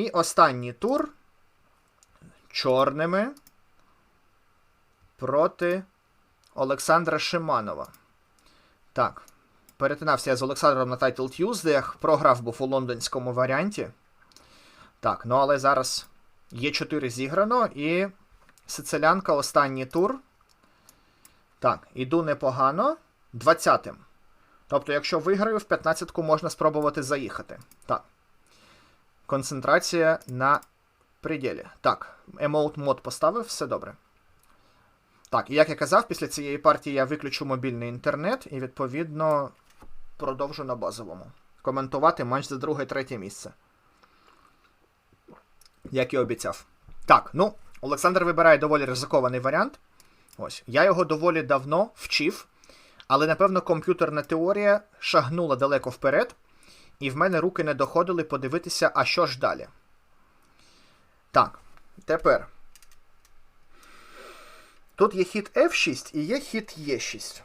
І останній тур чорними проти Олександра Шиманова. Так. Перетинався я з Олександром на Title Tuesday, програв був у лондонському варіанті. Так, ну але зараз є 4 зіграно і Сицилянка останній тур. Так, іду непогано. 20-м. Тобто, якщо виграю, в 15-ку можна спробувати заїхати. Так. Концентрація на пределі. Так, емоут мод поставив, все добре. Так, і як я казав, після цієї партії я виключу мобільний інтернет і, відповідно, продовжу на базовому. Коментувати матч за друге-третє місце. Як і обіцяв. Так, ну, Олександр вибирає доволі ризикований варіант. Ось. Я його доволі давно вчив, але, напевно, комп'ютерна теорія шагнула далеко вперед, і в мене руки не доходили подивитися, а що ж далі. Так, тепер. Тут є хід F6 і є хід Е6.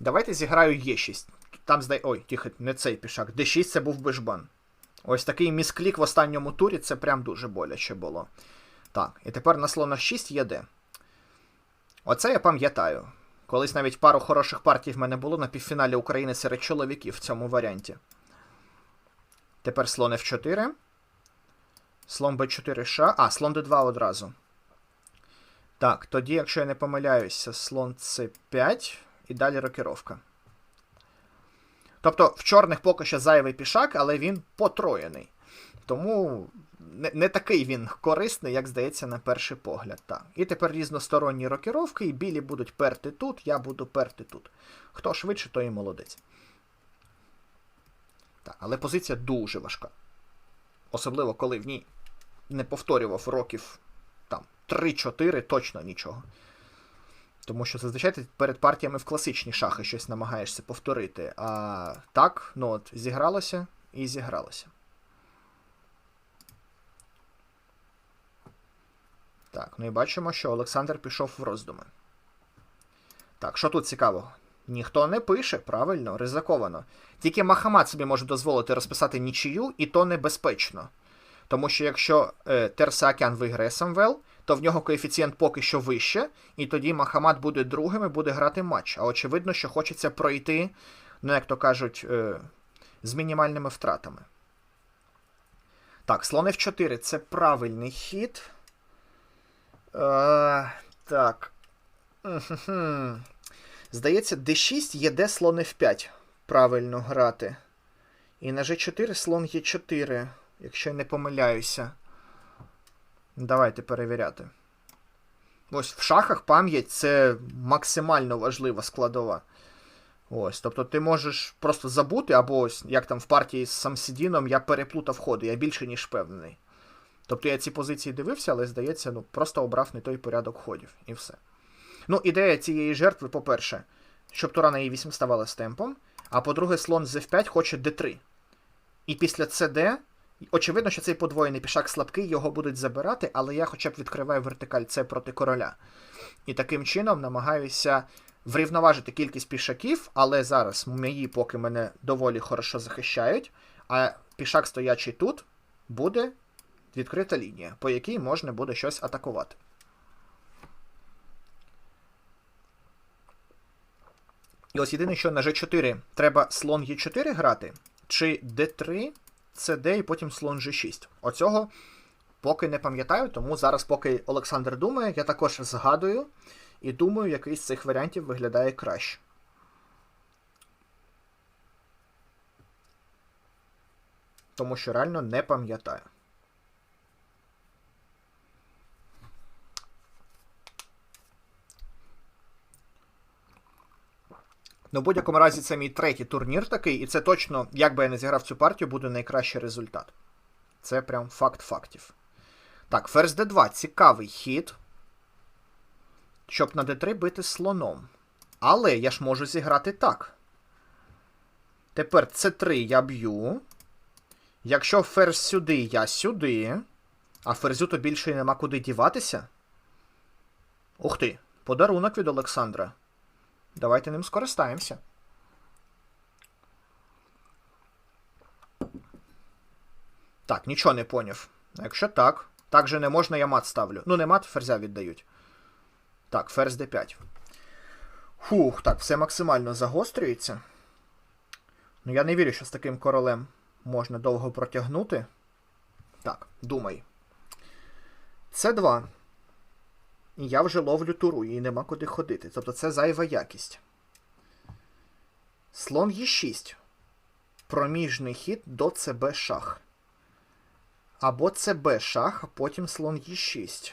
Давайте зіграю Е6. Там здай. Ой, тихо, не цей пішак. D6 це був бешбан. Ось такий місклік в останньому турі це прям дуже боляче було. Так, і тепер на слона 6 є Д. Оце я пам'ятаю. Колись навіть пару хороших партій в мене було на півфіналі України серед чоловіків в цьому варіанті. Тепер слон F4. Слон B4 ша. А, слон D2 одразу. Так, тоді, якщо я не помиляюся, слон C5 і далі рокіровка. Тобто в чорних поки що зайвий пішак, але він потроєний. Тому не, не такий він корисний, як здається, на перший погляд. Так. І тепер різносторонні рокіровки, і білі будуть перти тут, я буду перти тут. Хто швидше, той і молодець. Так, Але позиція дуже важка. Особливо, коли в ній не повторював років там 3-4, точно нічого. Тому що зазвичай ти перед партіями в класичні шахи щось намагаєшся повторити. А так, ну от, зігралося і зігралося. Так, ну і бачимо, що Олександр пішов в роздуми. Так, що тут цікаво? Ніхто не пише, правильно, ризиковано. Тільки Махамад собі може дозволити розписати нічию, і то небезпечно. Тому що якщо е, Терсаакян виграє Самвел, то в нього коефіцієнт поки що вище, і тоді Махамад буде другим і буде грати матч. А очевидно, що хочеться пройти, ну, як то кажуть, е, з мінімальними втратами. Так, слон F4 це правильний хід. Е, так. Здається, D6 є де слон F5 правильно грати. І на G4 слон Е4, якщо я не помиляюся. Давайте перевіряти. Ось в шахах пам'ять це максимально важлива складова. Ось, Тобто ти можеш просто забути, або ось, як там в партії з Самсідіном, я переплутав ходи, я більше, ніж впевнений. Тобто я ці позиції дивився, але, здається, ну, просто обрав не той порядок ходів. І все. Ну, ідея цієї жертви, по-перше, щоб тура на e8 ставала з темпом. А по-друге, слон з F5 хоче D3. І після CD, очевидно, що цей подвоєний пішак слабкий, його будуть забирати, але я хоча б відкриваю вертикаль С проти короля. І таким чином намагаюся врівноважити кількість пішаків, але зараз мої поки мене доволі хорошо захищають. А пішак, стоячий тут, буде відкрита лінія, по якій можна буде щось атакувати. І ось єдине, що на G4 треба слон Е4 грати, чи D3, CD і потім слон G6. Оцього поки не пам'ятаю, тому зараз, поки Олександр думає, я також згадую і думаю, який з цих варіантів виглядає краще. Тому що реально не пам'ятаю. Ну, в будь-якому разі, це мій третій турнір такий, і це точно, як би я не зіграв цю партію, буде найкращий результат. Це прям факт фактів. Так, ферзь d2 цікавий хід. Щоб на d3 бити слоном. Але я ж можу зіграти так. Тепер c3 я б'ю. Якщо ферзь сюди, я сюди. А ферзю то більше й нема куди діватися. Ух ти, подарунок від Олександра. Давайте ним скористаємося. Так, нічого не поняв. Якщо так, так же не можна, я мат ставлю. Ну, не мат, ферзя віддають. Так, ферзь d5. Фух, так, все максимально загострюється. Ну, я не вірю, що з таким королем можна довго протягнути. Так, думай. Це 2. І я вже ловлю туру, і нема куди ходити. Тобто це зайва якість. Слон Е6. Проміжний хід до ЦБ шах. Або ЦБ шах, а потім слон Е6.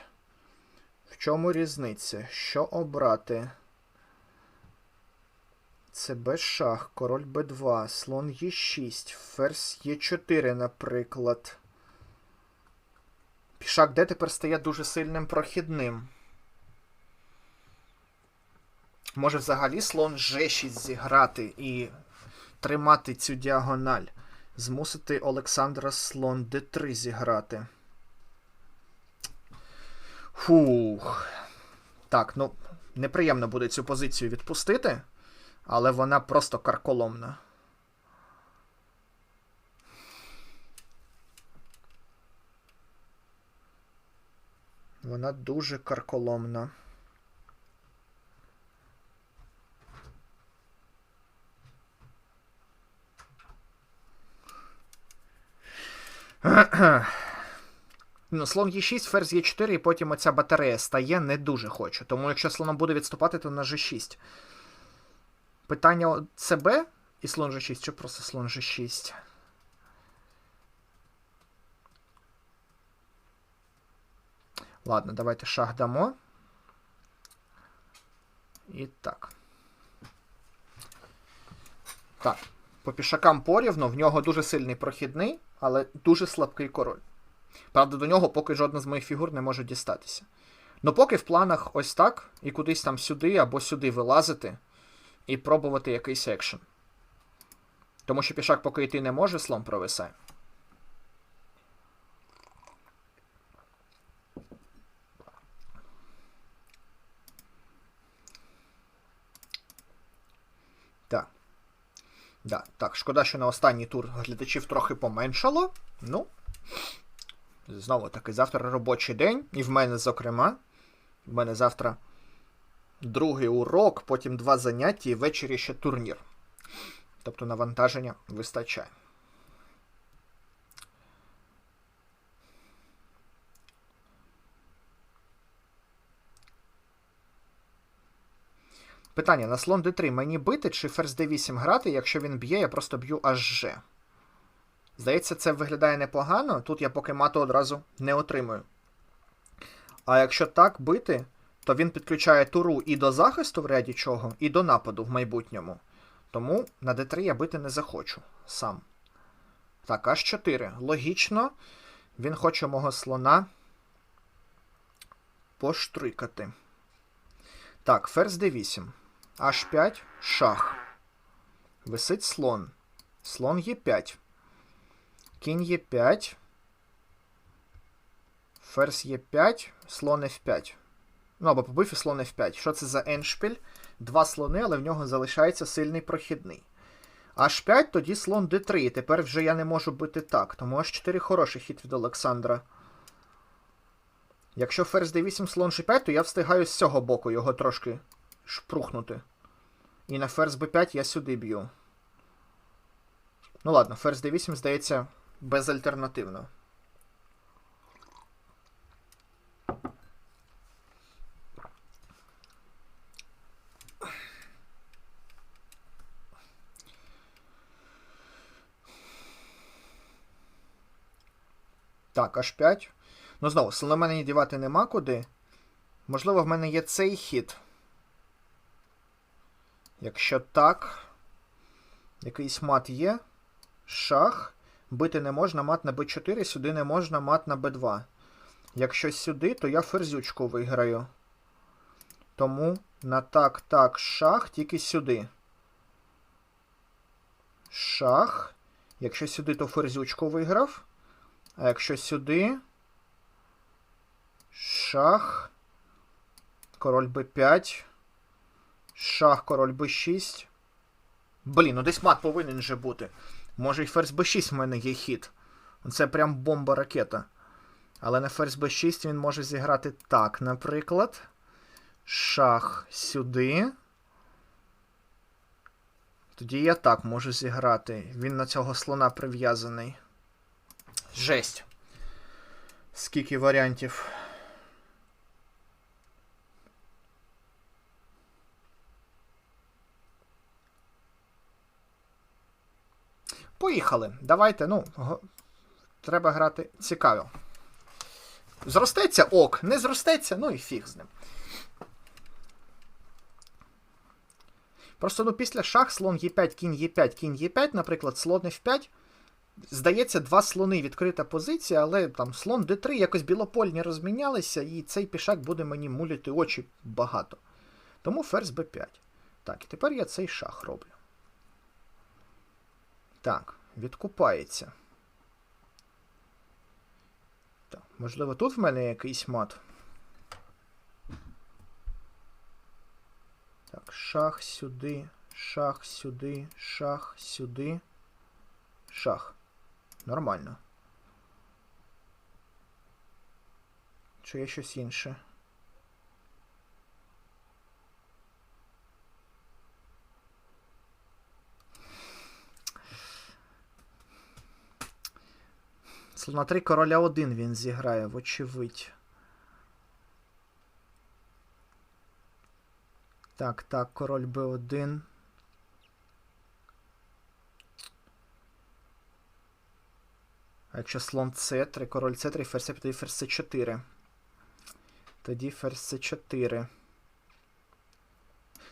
В чому різниця? Що обрати? ЦБ шах, король Б2, слон Е6, ферзь Е4, наприклад. Пішак Д тепер стає дуже сильним прохідним. Може взагалі слон G6 зіграти і тримати цю діагональ. Змусити Олександра слон D3 зіграти. Фух. Так, ну, неприємно буде цю позицію відпустити, але вона просто карколомна. Вона дуже карколомна. Ну, слон Е6, ферзь Е4, і потім оця батарея стає не дуже хочу. Тому якщо слоном буде відступати, то на G6. Питання ЦБ і слон G6, чи просто слон G6? Ладно, давайте шах дамо. І так. Так. По пішакам порівну, в нього дуже сильний прохідний, але дуже слабкий король. Правда, до нього поки жодна з моїх фігур не може дістатися. Ну поки в планах ось так, і кудись там сюди або сюди вилазити, і пробувати якийсь екшен. Тому що пішак поки йти не може, слон провисає. Так. Да, Так, шкода, що на останній тур глядачів трохи поменшало. Ну. Знову таки, завтра робочий день, і в мене, зокрема, в мене завтра другий урок, потім два заняття і ввечері ще турнір. Тобто навантаження вистачає. Питання: на слон d3 мені бити чи ферзь d8 грати, якщо він б'є, я просто б'ю аж G. Здається, це виглядає непогано. Тут я поки мату одразу не отримую. А якщо так бити, то він підключає туру і до захисту в ряді чого, і до нападу в майбутньому. Тому на d3 я бити не захочу сам. Так, H4. Логічно, він хоче мого слона поштрикати. Так, ферзь d8. H5, шах. Висить слон. Слон Е5. Кінь Е5. Ферзь Е5, слон F5. Ну, або побив і слон F5. Що це за еншпіль? Два слони, але в нього залишається сильний прохідний. H5, тоді слон D3. Тепер вже я не можу бити так. Тому H4 хороший хід від Олександра. Якщо ферзь D8, слон G5, то я встигаю з цього боку його трошки шпрухнути. І на ферзь b5 я сюди б'ю. Ну ладно, ферзь d8, здається, безальтернативно. Так, H5. Ну, знову, слона мене дівати нема куди. Можливо, в мене є цей хід. Якщо так, якийсь мат є. Шах. Бити не можна, мат на b4, сюди не можна, мат на b2. Якщо сюди, то я ферзючку виграю. Тому на так, так, шах, тільки сюди. Шах. Якщо сюди, то ферзючку виграв. А якщо сюди. Шах. Король b5. Шах, король b6. Блін, ну десь мат повинен же бути. Може і ферзь b6 в мене є хід. Це прям бомба-ракета. Але на ферзь b6 він може зіграти так, наприклад. Шах сюди. Тоді я так можу зіграти. Він на цього слона прив'язаний. Жесть. Скільки варіантів. Поїхали. Давайте, ну, треба грати цікаво. Зростеться ок, не зростеться, ну і фіг з ним. Просто ну, після шах слон Е5, кінь Е5, кінь Е5, наприклад, слон F5. Здається, два слони відкрита позиція, але там слон d3 якось білопольні розмінялися, і цей пішак буде мені муляти очі багато. Тому ферзь b5. Так, і тепер я цей шах роблю. Так, відкупається. Так, можливо, тут в мене якийсь мат. Так, шах сюди, шах сюди, шах сюди, шах. Нормально. Чи є щось інше? Слона 3 короля 1 він зіграє, вочевидь. Так, так, король Б1. А якщо слон С3, король С3, ферзь С5, тоді ферзь С4. Тоді ферзь С4.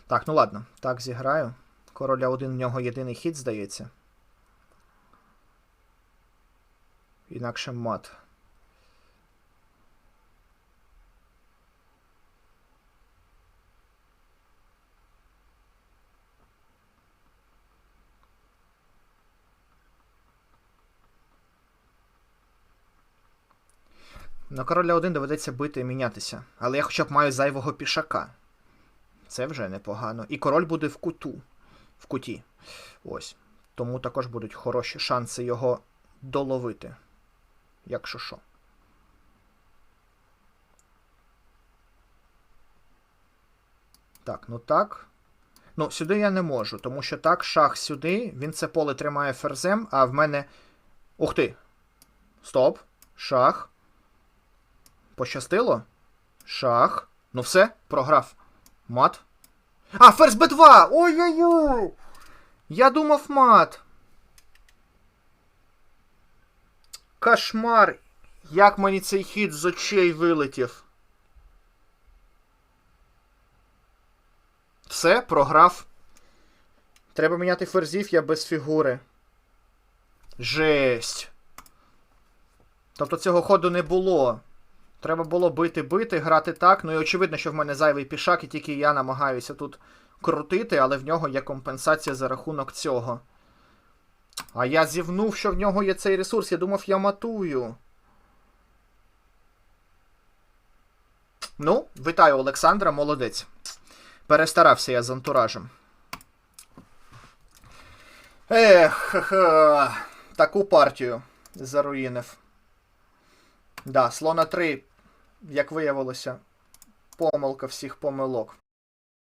Так, ну ладно, так зіграю. Король А1 в нього єдиний хід, здається. Інакше мат. На короля 1 доведеться бити і мінятися. Але я хоча б маю зайвого пішака. Це вже непогано. І король буде в куту. В куті. Ось. Тому також будуть хороші шанси його доловити. Якщо що. Так, ну так. Ну, сюди я не можу, тому що так, шах сюди, він це поле тримає ферзем, а в мене. Ух ти! Стоп. Шах. Пощастило? Шах. Ну все, програв. Мат. А, ферзь Б2! Ой-ой-ой! Я думав мат. Кошмар. Як мені цей хід з очей вилетів. Все, програв. Треба міняти ферзів, я без фігури. Жесть. Тобто цього ходу не було. Треба було бити-бити, грати так. Ну і очевидно, що в мене зайвий пішак, і тільки я намагаюся тут крутити, але в нього є компенсація за рахунок цього. А я зівнув, що в нього є цей ресурс. Я думав, я матую. Ну, вітаю Олександра, молодець. Перестарався я з антуражем. Ех, ха-ха. таку партію заруїнив. Да, слона 3, як виявилося, помилка всіх помилок.